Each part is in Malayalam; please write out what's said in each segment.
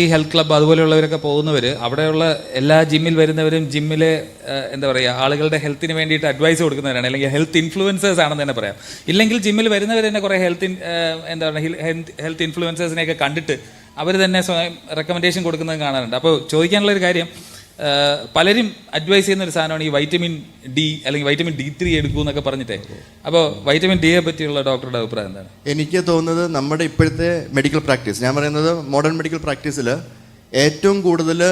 ഈ ഹെൽത്ത് ക്ലബ്ബ് അതുപോലെയുള്ളവരൊക്കെ പോകുന്നവർ അവിടെയുള്ള എല്ലാ ജിമ്മിൽ വരുന്നവരും ജിമ്മിലെ എന്താ പറയുക ആളുകളുടെ ഹെൽത്തിന് വേണ്ടിയിട്ട് അഡ്വൈസ് കൊടുക്കുന്നവരാണ്. അല്ലെങ്കിൽ ഹെൽത്ത് ഇൻഫ്ലുവൻസേഴ്സ് ആണെന്ന് തന്നെ പറയാം. ഇല്ലെങ്കിൽ ജിമ്മിൽ വരുന്നവർ തന്നെ കുറേ ഹെൽത്ത് എന്താ പറയുക ഹെൽത്ത് ഇൻഫ്ലുവൻസേഴ്സിനെയൊക്കെ കണ്ടിട്ട് അവർ തന്നെ സ്വയം റെക്കമെൻഡേഷൻ കൊടുക്കുന്നത് കാണാറുണ്ട്. അപ്പോൾ ചോദിക്കാനുള്ള ഒരു കാര്യം പലരും അഡ്വൈസ് ചെയ്യുന്ന ഒരു സാധനമാണ് ഈ വൈറ്റമിൻ ഡി അല്ലെങ്കിൽ വൈറ്റമിൻ ഡി ത്രീ എടുക്കൂ എന്നൊക്കെ പറഞ്ഞിട്ടേ. അപ്പോൾ വൈറ്റമിൻ ഡി ഡിയെ പറ്റിയുള്ള ഡോക്ടറുടെ അഭിപ്രായം എന്താണ്? എനിക്ക് തോന്നുന്നത് നമ്മുടെ ഇപ്പോഴത്തെ മെഡിക്കൽ പ്രാക്ടീസ് ഞാൻ പറയുന്നത് മോഡേൺ മെഡിക്കൽ പ്രാക്ടീസിൽ ഏറ്റവും കൂടുതൽ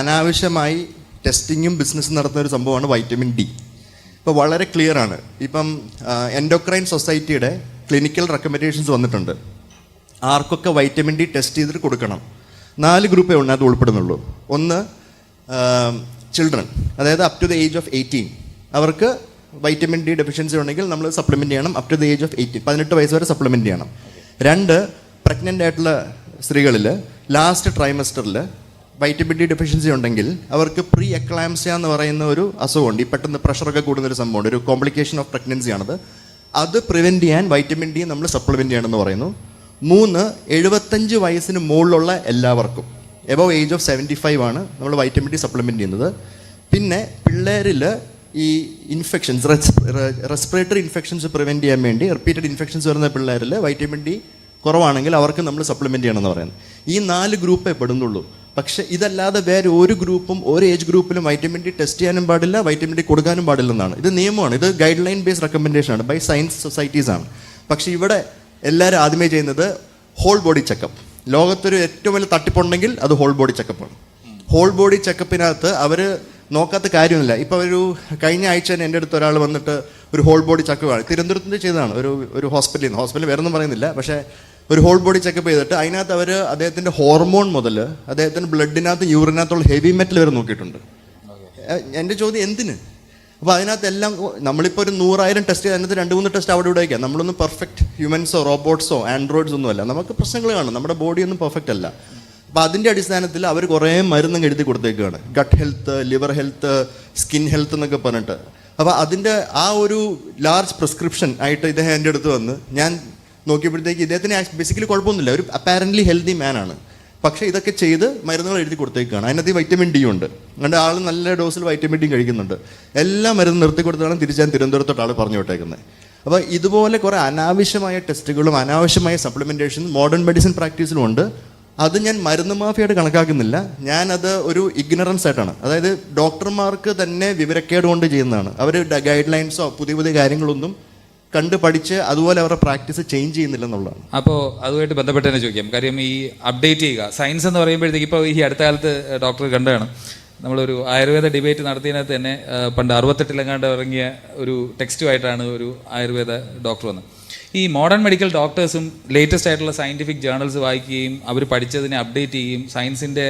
അനാവശ്യമായി ടെസ്റ്റിങ്ങും ബിസിനസ്സും നടത്തുന്ന ഒരു സംഭവമാണ് വൈറ്റമിൻ ഡി ഇപ്പോൾ വളരെ ക്ലിയർ ആണ്. ഇപ്പം എൻഡോക്രൈൻ സൊസൈറ്റിയുടെ ക്ലിനിക്കൽ റെക്കമെൻഡേഷൻസ് വന്നിട്ടുണ്ട്. ആർക്കൊക്കെ വൈറ്റമിൻ ഡി ടെസ്റ്റ് ചെയ്തിട്ട് കൊടുക്കണം? നാല് ഗ്രൂപ്പേ അതിനകത്ത് ഉൾപ്പെടുന്നുള്ളൂ. ഒന്ന് ചിൽഡ്രൻ അതായത് up to the age of eighteen അവർക്ക് വൈറ്റമിൻ ഡി ഡെഫിഷ്യൻസി ഉണ്ടെങ്കിൽ നമ്മൾ സപ്ലിമെന്റ് ചെയ്യണം. Up to the age of eighteen പതിനെട്ട് വയസ്സ് വരെ സപ്ലിമെന്റ് ചെയ്യണം. രണ്ട് പ്രഗ്നന്റ് ആയിട്ടുള്ള സ്ത്രീകളിൽ ലാസ്റ്റ് ട്രൈമസ്റ്ററിൽ വൈറ്റമിൻ ഡി ഡെഫിഷ്യൻസി ഉണ്ടെങ്കിൽ അവർക്ക് പ്രീ എക്ലാംസിയ എന്ന് പറയുന്ന ഒരു അസുഖമുണ്ട്. ഈ പെട്ടെന്ന് പ്രഷറൊക്കെ കൂടുന്ന ഒരു സംഭവമുണ്ട്. ഒരു കോംപ്ലിക്കേഷൻ ഓഫ് പ്രഗ്നൻസി ആണത്. അത് പ്രിവെന്റ് ചെയ്യാൻ വൈറ്റമിൻ ഡി നമ്മൾ സപ്ലിമെന്റ് ചെയ്യണമെന്ന് പറയുന്നു. മൂന്ന് എഴുപത്തഞ്ച് വയസ്സിന് മുകളിലുള്ള എല്ലാവർക്കും. Above age of seventy five ആണ് നമ്മൾ വൈറ്റമിൻ ഡി സപ്ലിമെന്റ് ചെയ്യുന്നത്. പിന്നെ പിള്ളേരിൽ ഈ ഇൻഫെക്ഷൻസ് റെസ്പിറേറ്ററി ഇൻഫെക്ഷൻസ് പ്രിവെന്റ് ചെയ്യാൻ വേണ്ടി റിപ്പീറ്റഡ് ഇൻഫെക്ഷൻസ് വരുന്ന പിള്ളേരിൽ വൈറ്റമിൻ ഡി കുറവാണെങ്കിൽ അവർക്ക് നമ്മൾ സപ്ലിമെന്റ് ചെയ്യണമെന്ന് പറയുന്നത്. ഈ നാല് ഗ്രൂപ്പേ പെടുന്നുള്ളൂ. പക്ഷേ ഇതല്ലാതെ വേറെ ഒരു ഗ്രൂപ്പും ഒരു ഏജ് ഗ്രൂപ്പിലും വൈറ്റമിൻ ഡി ടെസ്റ്റ് ചെയ്യാനും പാടില്ല വൈറ്റമിൻ ഡി കൊടുക്കാനും പാടില്ലെന്നാണ് ഇത് നിയമമാണ്. ഇത് ഗൈഡ് ലൈൻ ബേസ് റെക്കമെൻഡേഷൻ ആണ്. ബൈ സയൻസ് സൊസൈറ്റീസ് ആണ്. പക്ഷേ ഇവിടെ എല്ലാവരും ആദ്യമേ ചെയ്യുന്നത് ഹോൾ ബോഡി ചെക്കപ്പ് ലോകത്തൊരു ഏറ്റവും വലിയ തട്ടിപ്പുണ്ടെങ്കിൽ അത് ഹോൾ ബോഡി ചെക്കപ്പാണ് ഹോൾ ബോഡി ചെക്കപ്പിനകത്ത് അവർ നോക്കാത്ത കാര്യമൊന്നുമില്ല. ഇപ്പോൾ ഒരു കഴിഞ്ഞ ആഴ്ച തന്നെ എന്റെ അടുത്ത് ഒരാൾ വന്നിട്ട് ഒരു ഹോൾ ബോഡി ചെക്കപ്പാണ് തിരുവനന്തപുരത്ത് ചെയ്തതാണ്. ഒരു ഒരു ഹോസ്പിറ്റലിൽ നിന്ന്. ഹോസ്പിറ്റലിൽ വേറെ ഒന്നും പറയുന്നില്ല. പക്ഷേ ഒരു ഹോൾ ബോഡി ചെക്കപ്പ് ചെയ്തിട്ട് അതിനകത്ത് അവർ അദ്ദേഹത്തിന്റെ ഹോർമോൺ മുതൽ അദ്ദേഹത്തിന്റെ ബ്ലഡിനകത്ത് യൂറിനകത്തുള്ള ഹെവി മെറ്റൽ വരെ നോക്കിയിട്ടുണ്ട്. എന്റെ ചോദ്യം എന്തിന്? അപ്പോൾ അതിനകത്ത് എല്ലാം നമ്മളിപ്പോൾ ഒരു നൂറായിരം ടെസ്റ്റ് ചെയ്ത് അതിനകത്ത് രണ്ട് മൂന്ന് ടെസ്റ്റ് അവിടെ ഇവിടെ വയ്ക്കാം നമ്മളൊന്നും പെർഫെക്റ്റ് ഹ്യൂമൻസോ റോബോട്ട്സോ ആൻഡ്രോയിഡ്സ് ഒന്നും അല്ല. നമുക്ക് പ്രശ്നങ്ങൾ കാണും. നമ്മുടെ ബോഡി ഒന്നും പെർഫെക്റ്റ് അല്ല. അപ്പോൾ അതിന്റെ അടിസ്ഥാനത്തിൽ അവർ കുറേ മരുന്നും എഴുതി കൊടുത്തേക്കുകയാണ് gut health liver health skin health എന്നൊക്കെ പറഞ്ഞിട്ട്. അപ്പോൾ അതിന്റെ ആ ഒരു ലാർജ് പ്രിസ്ക്രിപ്ഷൻ ആയിട്ട് ഇദ്ദേഹം എന്റെ അടുത്ത് വന്ന് ഞാൻ നോക്കിയപ്പോഴത്തേക്ക് ഇദ്ദേഹത്തിന് ബേസിക്കലി കുഴപ്പമൊന്നുമില്ല. ഒരു അപ്പാരന്റ്ലി ഹെൽത്തി മാനാണ് പക്ഷേ ഇതൊക്കെ ചെയ്ത് മരുന്നുകൾ എഴുതി കൊടുത്തേക്കാണ്. അതിനകത്ത് വൈറ്റമിൻ ഡി ഉണ്ട്. അതുകൊണ്ട് ആൾ നല്ല ഡോസിൽ വൈറ്റമിൻ ഡി കഴിക്കുന്നുണ്ട്. എല്ലാ മരുന്നും നിർത്തി കൊടുത്താണ് തിരിച്ചാൻ തിരുവനന്തപുരത്തോട്ട് ആൾ പറഞ്ഞു വിട്ടേക്കുന്നത് അപ്പോൾ ഇതുപോലെ കുറേ അനാവശ്യമായ ടെസ്റ്റുകളും അനാവശ്യമായ സപ്ലിമെന്റേഷൻ മോഡേൺ മെഡിസിൻ പ്രാക്ടീസിലും ഉണ്ട്. അത് ഞാൻ മരുന്ന് മാഫിയായിട്ട് കണക്കാക്കുന്നില്ല. ഞാനത് ഒരു ഇഗ്നറൻസ് ആയിട്ടാണ്. അതായത് ഡോക്ടർമാർക്ക് തന്നെ വിവരക്കേട് കൊണ്ട് ചെയ്യുന്നതാണ്. അവർ ഗൈഡ് ലൈൻസോ പുതിയ പുതിയ കാര്യങ്ങളൊന്നും കണ്ട് പഠിച്ച് അതുപോലെ അവരുടെ പ്രാക്ടീസ് ചേഞ്ച് ചെയ്യുന്നില്ലെന്നുള്ളതാണ് അപ്പോൾ അതുമായിട്ട് ബന്ധപ്പെട്ട് തന്നെ ചോദിക്കാം. കാര്യം ഈ അപ്ഡേറ്റ് ചെയ്യുക സയൻസ് എന്ന് പറയുമ്പോഴത്തേക്ക് ഇപ്പോൾ ഈ അടുത്ത കാലത്ത് ഡോക്ടർ കണ്ടതാണ് നമ്മളൊരു ആയുർവേദ ഡിബേറ്റ് നടത്തിയതിനകത്ത് തന്നെ പണ്ട് അറുപത്തെട്ടിലെങ്ങാണ്ട് ഇറങ്ങിയ ഒരു ടെക്സ്റ്റുമായിട്ടാണ് ഒരു ആയുർവേദ ഡോക്ടർ വന്നത്. ഈ മോഡേൺ മെഡിക്കൽ ഡോക്ടേഴ്സും ലേറ്റസ്റ്റ് ആയിട്ടുള്ള സയന്റിഫിക് ജേണൽസ് വായിക്കുകയും അവർ പഠിച്ചതിനെ അപ്ഡേറ്റ് ചെയ്യുകയും സയൻസിന്റെ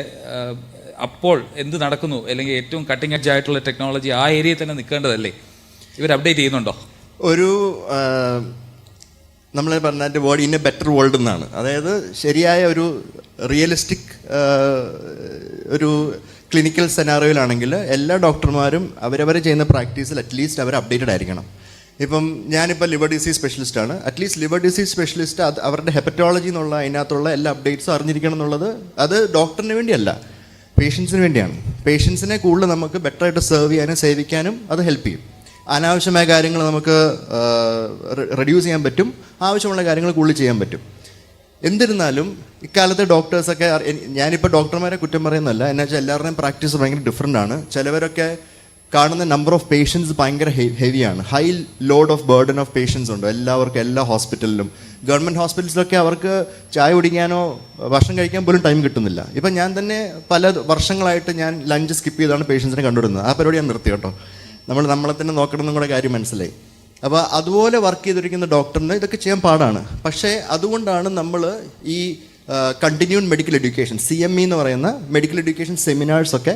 അപ്പോൾ എന്ത് നടക്കുന്നു അല്ലെങ്കിൽ ഏറ്റവും കട്ടിംഗ് എഡ്ജ് ആയിട്ടുള്ള ടെക്നോളജി ആ ഏരിയയിൽ തന്നെ നിൽക്കേണ്ടതല്ലേ? ഇവർ അപ്ഡേറ്റ് ചെയ്യുന്നുണ്ടോ? ഒരു നമ്മൾ പറഞ്ഞ word in a better world എന്നാണ്. അതായത് ശരിയായ ഒരു റിയലിസ്റ്റിക് ഒരു ക്ലിനിക്കൽ സെനാറിയോയിലാണെങ്കിൽ എല്ലാ ഡോക്ടർമാരും അവരവർ ചെയ്യുന്ന പ്രാക്ടീസിൽ അറ്റ്ലീസ്റ്റ് അവർ അപ്ഡേറ്റഡ് ആയിരിക്കണം. ഇപ്പം ഞാനിപ്പോൾ liver disease സ്പെഷ്യലിസ്റ്റാണ് at least liver disease specialist അത് അവരുടെ ഹെപ്പറ്റോളജി എന്നുള്ള അതിനകത്തുള്ള എല്ലാ അപ്ഡേറ്റ്സും അറിഞ്ഞിരിക്കണം എന്നുള്ളത് അത് ഡോക്ടറിന് വേണ്ടിയല്ല പേഷ്യൻസിന് വേണ്ടിയാണ്. പേഷ്യൻസിനെ കൂടുതൽ നമുക്ക് ബെറ്ററായിട്ട് സെർവ് ചെയ്യാനും സേവിക്കാനും അത് ഹെൽപ്പ് ചെയ്യും. അനാവശ്യമായ കാര്യങ്ങൾ നമുക്ക് റെഡ്യൂസ് ചെയ്യാൻ പറ്റും. ആവശ്യമുള്ള കാര്യങ്ങൾ കൂടുതൽ ചെയ്യാൻ പറ്റും. എന്നിരുന്നാലും ഇക്കാലത്തെ ഡോക്ടേഴ്സൊക്കെ ഞാനിപ്പോൾ ഡോക്ടർമാരെ കുറ്റം പറയുന്നതല്ല. എന്നു വെച്ചാൽ എല്ലാവരുടെയും പ്രാക്ടീസ് ഭയങ്കര ഡിഫറെന്റ് ആണ്. ചിലവരൊക്കെ കാണുന്ന നമ്പർ ഓഫ് പേഷ്യൻസ് ഭയങ്കര ഹെവിയാണ് high load of burden of patients ഉണ്ട്. എല്ലാവർക്കും എല്ലാ ഹോസ്പിറ്റലിലും ഗവൺമെന്റ് ഹോസ്പിറ്റൽസിലൊക്കെ അവർക്ക് ചായ കുടിക്കാനോ ഭക്ഷണം കഴിക്കാൻ പോലും ടൈം കിട്ടുന്നില്ല. ഇപ്പം ഞാൻ തന്നെ പല വർഷങ്ങളായിട്ട് ഞാൻ ലഞ്ച് സ്കിപ്പ് ചെയ്താണ് പേഷ്യൻസിനെ കണ്ടുവരുന്നത് ആ പരിപാടി ഞാൻ നിർത്തി കേട്ടോ. നമ്മൾ നമ്മളെ തന്നെ നോക്കണം എന്നും കൂടെ കാര്യം മനസ്സിലായി. അപ്പോൾ അതുപോലെ വർക്ക് ചെയ്തിരിക്കുന്ന ഡോക്ടറിന് ഇതൊക്കെ ചെയ്യാൻ പാടാണ്. പക്ഷേ അതുകൊണ്ടാണ് നമ്മൾ ഈ continued medical education C M E എന്ന് പറയുന്ന മെഡിക്കൽ എഡ്യൂക്കേഷൻ സെമിനാഴ്സ് ഒക്കെ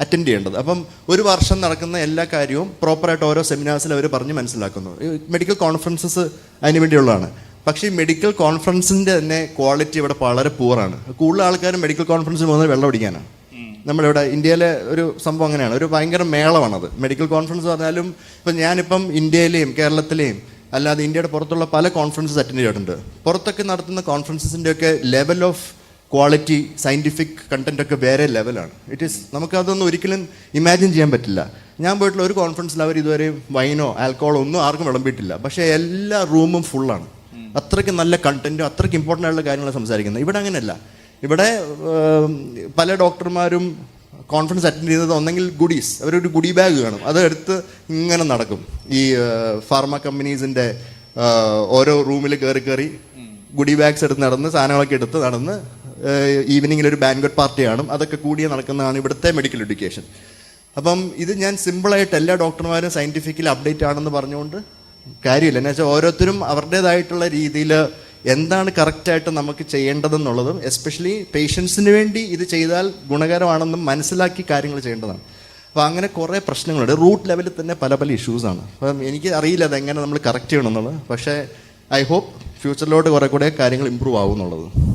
അറ്റൻഡ് ചെയ്യേണ്ടത്. അപ്പം ഒരു വർഷം നടക്കുന്ന എല്ലാ കാര്യവും പ്രോപ്പറായിട്ട് ഓരോ സെമിനാഴ്സിൽ അവർ പറഞ്ഞ് മനസ്സിലാക്കുന്നു. മെഡിക്കൽ കോൺഫറൻസസ് അതിന് വേണ്ടിയുള്ളതാണ്. പക്ഷേ ഈ മെഡിക്കൽ കോൺഫറൻസിന്റെ തന്നെ ക്വാളിറ്റി ഇവിടെ വളരെ പൂറാണ് കൂടുതൽ ആൾക്കാരും മെഡിക്കൽ കോൺഫറൻസിൽ പോകുന്നത് വെള്ളം അടിക്കാനാണ് നമ്മളിവിടെ ഇന്ത്യയിലെ ഒരു സംഭവം അങ്ങനെയാണ്. ഒരു ഭയങ്കര മേളമാണത്. മെഡിക്കൽ കോൺഫറൻസ് പറഞ്ഞാലും ഇപ്പം ഞാനിപ്പം ഇന്ത്യയിലെയും കേരളത്തിലെയും അല്ലാതെ ഇന്ത്യയുടെ പുറത്തുള്ള പല കോൺഫറൻസസ് അറ്റൻഡ് ചെയ്തിട്ടുണ്ട്. പുറത്തൊക്കെ നടത്തുന്ന കോൺഫറൻസസിന്റെയൊക്കെ level of quality scientific content ഒക്കെ വേറെ ലെവലാണ് ഇറ്റ് ഈസ് നമുക്കതൊന്നും ഒരിക്കലും ഇമാജിൻ ചെയ്യാൻ പറ്റില്ല. ഞാൻ പോയിട്ടുള്ള ഒരു കോൺഫറൻസിൽ അവർ ഇതുവരെ വൈനോ ആൽക്കോളോ ഒന്നും ആർക്കും വിളമ്പിയിട്ടില്ല. പക്ഷേ എല്ലാ റൂമും ഫുള്ളാണ് അത്രയ്ക്ക് നല്ല കണ്ടന്റും അത്രയ്ക്ക് ഇമ്പോർട്ടന്റ് ആയിട്ടുള്ള കാര്യങ്ങളാണ് സംസാരിക്കുന്നത്. ഇവിടെ അങ്ങനെയല്ല. ഇവിടെ പല ഡോക്ടർമാരും കോൺഫറൻസ് അറ്റൻഡ് ചെയ്യുന്നത് ഒന്നെങ്കിൽ ഗുഡീസ് അവരൊരു ഗുഡി ബാഗ് കാണും അത് എടുത്ത് ഇങ്ങനെ നടക്കും. ഈ ഫാർമ കമ്പനീസിന്റെ ഓരോ റൂമിൽ കയറി കയറി ഗുഡി ബാഗ്സ് എടുത്ത് നടന്ന് സാധനങ്ങളൊക്കെ എടുത്ത് നടന്ന് ഈവനിങ്ങിൽ ഒരു ബാൻക്വറ്റ് പാർട്ടി കാണും. അതൊക്കെ കൂടിയ നടക്കുന്നതാണ് ഇവിടുത്തെ മെഡിക്കൽ എഡ്യൂക്കേഷൻ അപ്പം ഇത് ഞാൻ സിമ്പിളായിട്ട് എല്ലാ ഡോക്ടർമാരും സയന്റിഫിക്കലി അപ്ഡേറ്റ് ആണെന്ന് പറഞ്ഞുകൊണ്ട് കാര്യമില്ല. എന്നുവെച്ചാൽ ഓരോരുത്തരും അവരുടേതായിട്ടുള്ള രീതിയിൽ എന്താണ് കറക്റ്റായിട്ട് നമുക്ക് ചെയ്യേണ്ടതെന്നുള്ളതും എസ്പെഷ്യലി പേഷ്യൻസിന് വേണ്ടി ഇത് ചെയ്താൽ ഗുണകരമാണെന്നും മനസ്സിലാക്കി കാര്യങ്ങൾ ചെയ്യേണ്ടതാണ്. അപ്പോൾ അങ്ങനെ കുറേ പ്രശ്നങ്ങളുണ്ട്. റൂട്ട് ലെവലിൽ തന്നെ പല പല ഇഷ്യൂസാണ് അപ്പം എനിക്ക് അറിയില്ല അതെങ്ങനെ നമ്മൾ കറക്റ്റ് ചെയ്യണമെന്നുള്ളത് പക്ഷേ ഐ ഹോപ്പ് ഫ്യൂച്ചറിലോട്ട് കുറേ കൂടെ കാര്യങ്ങൾ ഇമ്പ്രൂവ് ആവും എന്നുള്ളത്.